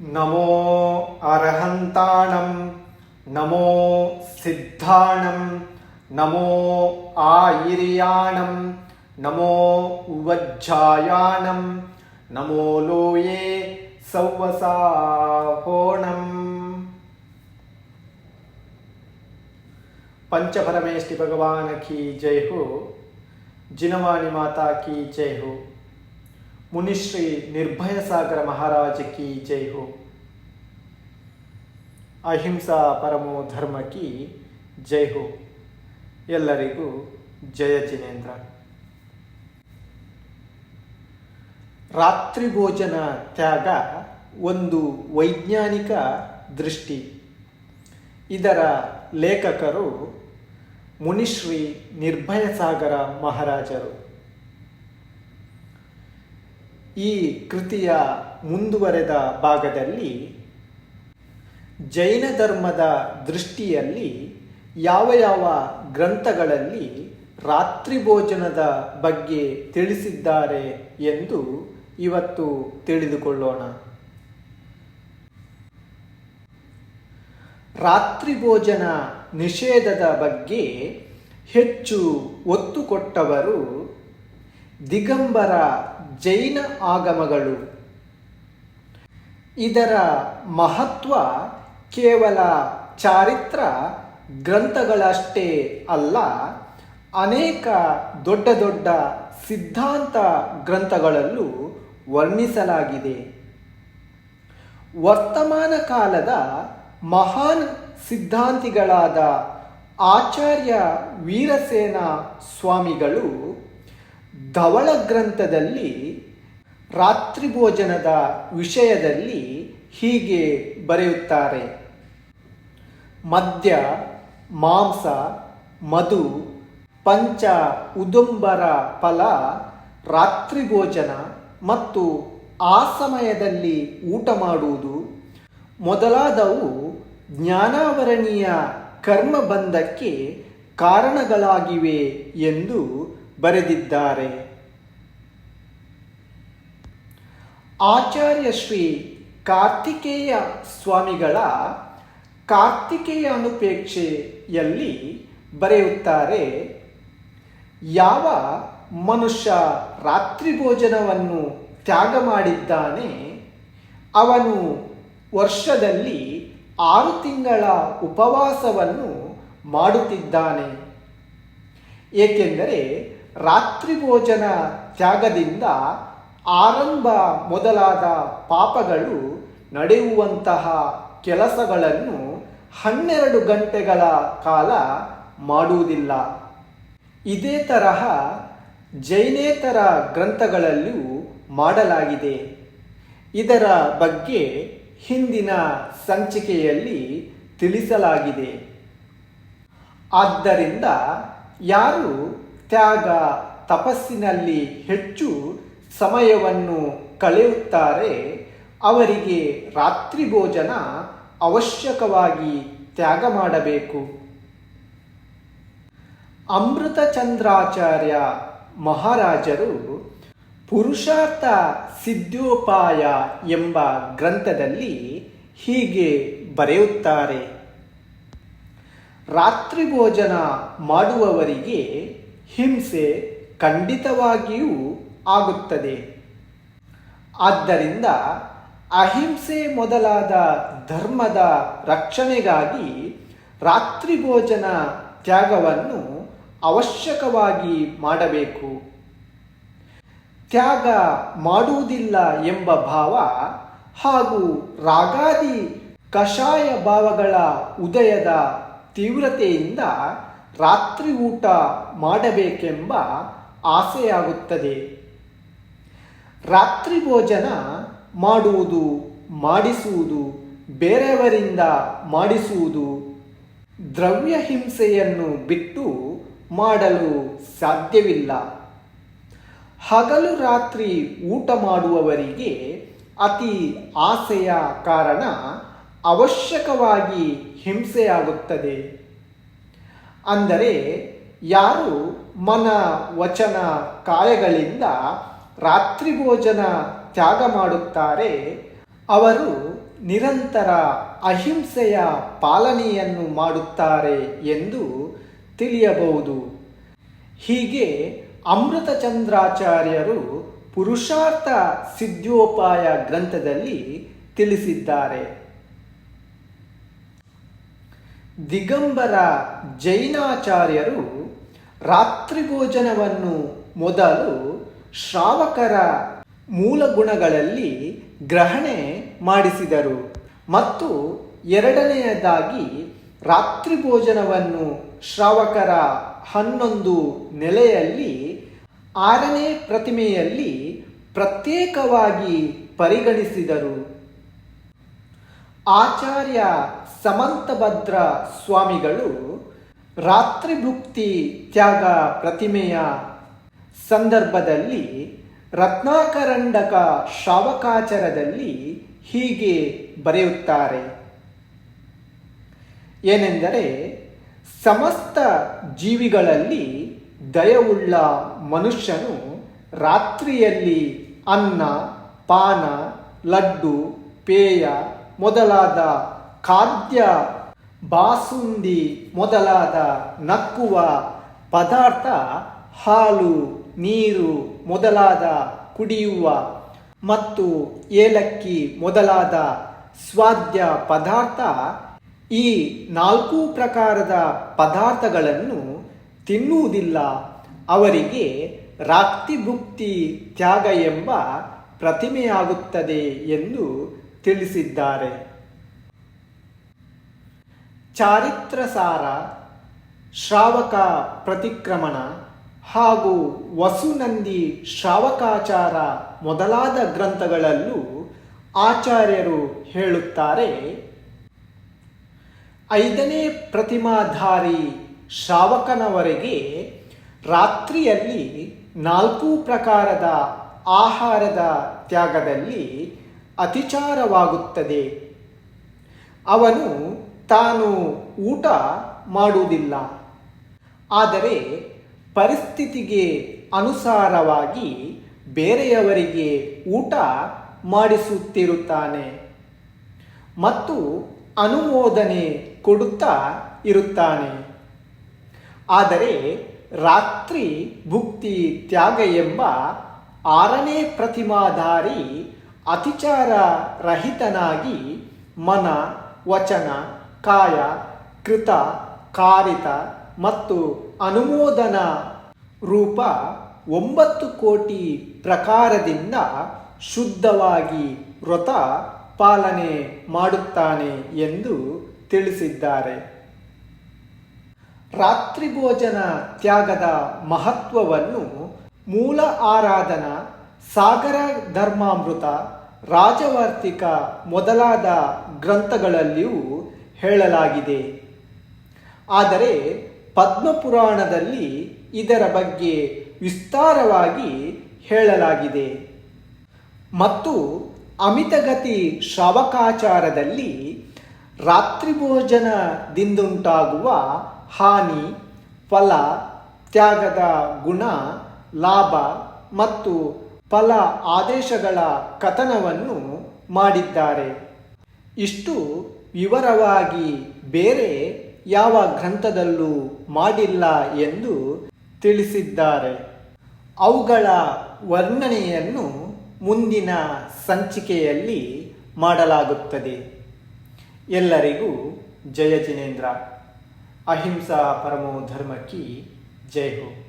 నమో అర్హంతాణం నమో సిద్ధాణం నమో ఆయిర్యాణం నమో ఉవజ్జాయాణం నమో లోయే సౌవసాహోణం. పంచపరమేష్టి భగవాన్ key జై హో జినవాణి మాతా జై హో ಮುನಿಶ್ರೀ ನಿರ್ಭಯ ಸಾಗರ ಮಹಾರಾಜ ಕಿ ಜೈ ಹೋ. ಅಹಿಂಸಾ ಪರಮೋ ಧರ್ಮ ಕಿ ಜೈ ಹೋ. ಎಲ್ಲರಿಗೂ ಜಯ ಜಿನೇಂದ್ರ. ರಾತ್ರಿ ಭೋಜನ ತ್ಯಾಗ ಒಂದು ವೈಜ್ಞಾನಿಕ ದೃಷ್ಟಿ. ಇದರ ಲೇಖಕರು ಮುನಿಶ್ರೀ ನಿರ್ಭಯ ಸಾಗರ ಮಹಾರಾಜರು. ಈ ಕೃತಿಯ ಮುಂದುವರೆದ ಭಾಗದಲ್ಲಿ ಜೈನ ಧರ್ಮದ ದೃಷ್ಟಿಯಲ್ಲಿ ಯಾವ ಯಾವ ಗ್ರಂಥಗಳಲ್ಲಿ ರಾತ್ರಿ ಭೋಜನದ ಬಗ್ಗೆ ತಿಳಿಸಿದ್ದಾರೆ ಎಂದು ಇವತ್ತು ತಿಳಿದುಕೊಳ್ಳೋಣ. ರಾತ್ರಿ ಭೋಜನ ನಿಷೇಧದ ಬಗ್ಗೆ ಹೆಚ್ಚು ಒತ್ತು ಕೊಟ್ಟವರು ದಿಗಂಬರ ಜೈನ ಆಗಮಗಳು. ಇದರ ಮಹತ್ವ ಕೇವಲ ಚಾರಿತ್ರ ಗ್ರಂಥಗಳಷ್ಟೇ ಅಲ್ಲ, ಅನೇಕ ದೊಡ್ಡ ದೊಡ್ಡ ಸಿದ್ಧಾಂತ ಗ್ರಂಥಗಳಲ್ಲೂ ವರ್ಣಿಸಲಾಗಿದೆ. ವರ್ತಮಾನ ಕಾಲದ ಮಹಾನ್ ಸಿದ್ಧಾಂತಿಗಳಾದ ಆಚಾರ್ಯ ವೀರಸೇನ ಸ್ವಾಮಿಗಳು ಧವಳ ಗ್ರಂಥದಲ್ಲಿ ರಾತ್ರಿ ಭೋಜನದ ವಿಷಯದಲ್ಲಿ ಹೀಗೆ ಬರೆಯುತ್ತಾರೆ. ಮದ್ಯ, ಮಾಂಸ, ಮಧು, ಪಂಚ ಉದುಂಬರ ಫಲ, ರಾತ್ರಿ ಭೋಜನ ಮತ್ತು ಆ ಸಮಯದಲ್ಲಿ ಊಟ ಮಾಡುವುದು. ಮೊದಲಾದವು ಜ್ಞಾನಾವರಣೀಯ ಕರ್ಮಬಂಧಕ್ಕೆ ಕಾರಣಗಳಾಗಿವೆ ಎಂದು ಬರೆದಿದ್ದಾರೆ. ಆಚಾರ್ಯ ಶ್ರೀ ಕಾರ್ತಿಕೇಯ ಸ್ವಾಮಿಗಳ ಕಾರ್ತಿಕೇಯ ಅನುಪೇಕ್ಷೆಯಲ್ಲಿ ಬರೆಯುತ್ತಾರೆ, ಯಾವ ಮನುಷ್ಯ ರಾತ್ರಿ ಭೋಜನವನ್ನು ತ್ಯಾಗ ಮಾಡಿದ್ದಾನೆ, ಅವನು ವರ್ಷದಲ್ಲಿ ಆರು ತಿಂಗಳ ಉಪವಾಸವನ್ನು ಮಾಡುತ್ತಿದ್ದಾನೆ. ಏಕೆಂದರೆ ರಾತ್ರಿ ಭೋಜನ ತ್ಯಾಗದಿಂದ ಆರಂಭ ಮೊದಲಾದ ಪಾಪಗಳು ನಡೆಯುವಂತಹ ಕೆಲಸಗಳನ್ನು ಹನ್ನೆರಡು ಗಂಟೆಗಳ ಕಾಲ ಮಾಡುವುದಿಲ್ಲ. ಇದೇ ತರಹ ಜೈನೇತರ ಗ್ರಂಥಗಳಲ್ಲಿಯೂ ಮಾಡಲಾಗಿದೆ. ಇದರ ಬಗ್ಗೆ ಹಿಂದಿನ ಸಂಚಿಕೆಯಲ್ಲಿ ತಿಳಿಸಲಾಗಿದೆ. ಆದ್ದರಿಂದ ಯಾರು ತ್ಯಾಗ ತಪಸ್ಸಿನಲ್ಲಿ ಹೆಚ್ಚು ಸಮಯವನ್ನು ಕಳೆಯುತ್ತಾರೆ, ಅವರಿಗೆ ರಾತ್ರಿ ಭೋಜನ ಅವಶ್ಯಕವಾಗಿ ತ್ಯಾಗ ಮಾಡಬೇಕು. ಅಮೃತಚಂದ್ರಾಚಾರ್ಯ ಮಹಾರಾಜರು ಪುರುಷಾರ್ಥ ಸಿದ್ಧೋಪಾಯ ಎಂಬ ಗ್ರಂಥದಲ್ಲಿ ಹೀಗೆ ಬರೆಯುತ್ತಾರೆ. ರಾತ್ರಿ ಭೋಜನ ಮಾಡುವವರಿಗೆ ಹಿಂಸೆ ಖಂಡಿತವಾಗಿಯೂ ಆಗುತ್ತದೆ. ಆದ್ದರಿಂದ ಅಹಿಂಸೆ ಮೊದಲಾದ ಧರ್ಮದ ರಕ್ಷಣೆಗಾಗಿ ರಾತ್ರಿ ಭೋಜನ ತ್ಯಾಗವನ್ನು ಅವಶ್ಯಕವಾಗಿ ಮಾಡಬೇಕು. ತ್ಯಾಗ ಮಾಡುವುದಿಲ್ಲ ಎಂಬ ಭಾವ ಹಾಗೂ ರಾಗಾದಿ ಕಷಾಯ ಭಾವಗಳ ಉದಯದ ತೀವ್ರತೆಯಿಂದ ರಾತ್ರಿ ಊಟ ಮಾಡಬೇಕೆಂಬ ಆಸೆಯಾಗುತ್ತದೆ. ರಾತ್ರಿ ಭೋಜನ ಮಾಡುವುದು, ಮಾಡಿಸುವುದು, ಬೇರೆಯವರಿಂದ ಮಾಡಿಸುವುದು, ದ್ರವ್ಯ ಹಿಂಸೆಯನ್ನು ಬಿಟ್ಟು ಮಾಡಲು ಸಾಧ್ಯವಿಲ್ಲ. ಹಗಲು ರಾತ್ರಿ ಊಟ ಮಾಡುವವರಿಗೆ ಅತಿ ಆಸೆಯ ಕಾರಣ ಅವಶ್ಯಕವಾಗಿ ಹಿಂಸೆಯಾಗುತ್ತದೆ. ಅಂದರೆ ಯಾರು ಮನ, ವಚನ, ಕಾಯಗಳಿಂದ ರಾತ್ರಿ ಭೋಜನ ತ್ಯಾಗ ಮಾಡುತ್ತಾರೆ, ಅವರು ನಿರಂತರ ಅಹಿಂಸೆಯ ಪಾಲನೆಯನ್ನು ಮಾಡುತ್ತಾರೆ ಎಂದು ತಿಳಿಯಬಹುದು. ಹೀಗೆ ಅಮೃತಚಂದ್ರಾಚಾರ್ಯರು ಪುರುಷಾರ್ಥ ಸಿದ್ಧೋಪಾಯ ಗ್ರಂಥದಲ್ಲಿ ತಿಳಿಸಿದ್ದಾರೆ. ದಿಗಂಬರ ಜೈನಾಚಾರ್ಯರು ರಾತ್ರಿ ಭೋಜನವನ್ನು ಮೊದಲು ಶ್ರಾವಕರ ಮೂಲ ಗುಣಗಳಲ್ಲಿ ಗ್ರಹಣೆ ಮಾಡಿಸಿದರು ಮತ್ತು ಎರಡನೆಯದಾಗಿ ರಾತ್ರಿ ಭೋಜನವನ್ನು ಶ್ರಾವಕರ ಹನ್ನೊಂದು ನೆಲೆಯಲ್ಲಿ ಆರನೇ ಪ್ರತಿಮೆಯಲ್ಲಿ ಪ್ರತ್ಯೇಕವಾಗಿ ಪರಿಗಣಿಸಿದರು. ಆಚಾರ್ಯ ಸಮಂತಭದ್ರ ಸ್ವಾಮಿಗಳು ರಾತ್ರಿ ಭುಕ್ತಿ ತ್ಯಾಗ ಪ್ರತಿಮೆಯ ಸಂದರ್ಭದಲ್ಲಿ ರತ್ನಾಕರಂಡಕ ಶ್ರಾವಕಾಚರದಲ್ಲಿ ಹೀಗೆ ಬರೆಯುತ್ತಾರೆ. ಏನೆಂದರೆ, ಸಮಸ್ತ ಜೀವಿಗಳಲ್ಲಿ ದಯವುಳ್ಳ ಮನುಷ್ಯನು ರಾತ್ರಿಯಲ್ಲಿ ಅನ್ನ, ಪಾನ, ಲಡ್ಡು, ಪೇಯ ಮೊದಲಾದ ಖಾದ್ಯ ಬಾಸುಂದಿ ಮೊದಲಾದ ನಕ್ಕುವ ಪದಾರ್ಥ ಹಾಲು, ನೀರು ಮೊದಲಾದ ಕುಡಿಯುವ ಮತ್ತು ಏಲಕ್ಕಿ ಮೊದಲಾದ ಸ್ವಾದ್ಯ ಪದಾರ್ಥ ಈ ನಾಲ್ಕು ಪ್ರಕಾರದ ಪದಾರ್ಥಗಳನ್ನು ತಿನ್ನುವುದಿಲ್ಲ. ಅವರಿಗೆ ರಾಕ್ತಿಭುಕ್ತಿ ತ್ಯಾಗ ಎಂಬ ಪ್ರತಿಮೆಯಾಗುತ್ತದೆ ಎಂದು ತಿಳಿಸಿದ್ದಾರೆ. ಚಾರಿತ್ರಸಾರ, ಶ್ರಾವಕ ಪ್ರತಿಕ್ರಮಣ ಹಾಗೂ ವಸುನಂದಿ ಶ್ರಾವಕಾಚಾರ ಮೊದಲಾದ ಗ್ರಂಥಗಳಲ್ಲೂ ಆಚಾರ್ಯರು ಹೇಳುತ್ತಾರೆ, ಐದನೇ ಪ್ರತಿಮಾಧಾರಿ ಶ್ರಾವಕನವರೆಗೆ ರಾತ್ರಿಯಲ್ಲಿ ನಾಲ್ಕು ಪ್ರಕಾರದ ಆಹಾರದ ತ್ಯಾಗದಲ್ಲಿ ಅತಿಚಾರವಾಗುತ್ತದೆ. ಅವನು ತಾನು ಊಟ ಮಾಡುವುದಿಲ್ಲ. ಆದರೆ ಪರಿಸ್ಥಿತಿಗೆ ಅನುಸಾರವಾಗಿ ಬೇರೆಯವರಿಗೆ ಊಟ ಮಾಡಿಸುತ್ತಿರುತ್ತಾನೆ ಮತ್ತು ಅನುಮೋದನೆ ಕೊಡುತ್ತಾ ಇರುತ್ತಾನೆ. ಆದರೆ ರಾತ್ರಿ ಭುಕ್ತಿ ತ್ಯಾಗ ಎಂಬ ಆರನೇ ಪ್ರತಿಮಾಧಾರಿ ಅತಿಚಾರ ರಹಿತನಾಗಿ ಮನ ವಚನ ಕಾಯ, ಕೃತ, ಕಾರಿತ ಮತ್ತು ಅನುಮೋದನ ರೂಪ ಒಂಬತ್ತು ಕೋಟಿ ಪ್ರಕಾರದಿಂದ ಶುದ್ಧವಾಗಿ ವ್ರತ ಪಾಲನೆ ಮಾಡುತ್ತಾನೆ ಎಂದು ತಿಳಿಸಿದ್ದಾರೆ. ರಾತ್ರಿ ಭೋಜನ ತ್ಯಾಗದ ಮಹತ್ವವನ್ನು ಮೂಲ ಆರಾಧನ ಸಾಗರ ಧರ್ಮಾಮೃತ ರಾಜವಾರ್ತಿಕ ಮೊದಲಾದ ಗ್ರಂಥಗಳಲ್ಲಿಯೂ ಹೇಳಲಾಗಿದೆ. ಆದರೆ ಪದ್ಮಪುರಾಣದಲ್ಲಿ ಇದರ ಬಗ್ಗೆ ವಿಸ್ತಾರವಾಗಿ ಹೇಳಲಾಗಿದೆ. ಮತ್ತು ಅಮಿತಗತಿ ಶ್ರಾವಕಾಚಾರದಲ್ಲಿ ರಾತ್ರಿ ಭೋಜನದಿಂದುಂಟಾಗುವ ಹಾನಿ, ಫಲ, ತ್ಯಾಗದ ಗುಣ, ಲಾಭ ಮತ್ತು ಫಲ ಆದೇಶಗಳ ಕಥನವನ್ನು ಮಾಡಿದ್ದಾರೆ. ಇಷ್ಟು ವಿವರವಾಗಿ ಬೇರೆ ಯಾವ ಗ್ರಂಥದಲ್ಲೂ ಮಾಡಿಲ್ಲ ಎಂದು ತಿಳಿಸಿದ್ದಾರೆ. ಅವುಗಳ ವರ್ಣನೆಯನ್ನು ಮುಂದಿನ ಸಂಚಿಕೆಯಲ್ಲಿ ಮಾಡಲಾಗುತ್ತದೆ. ಎಲ್ಲರಿಗೂ ಜಯ ಜಿನೇಂದ್ರ. ಅಹಿಂಸಾ ಪರಮೋ ಧರ್ಮಕ್ಕೆ ಜಯ ಹೋ.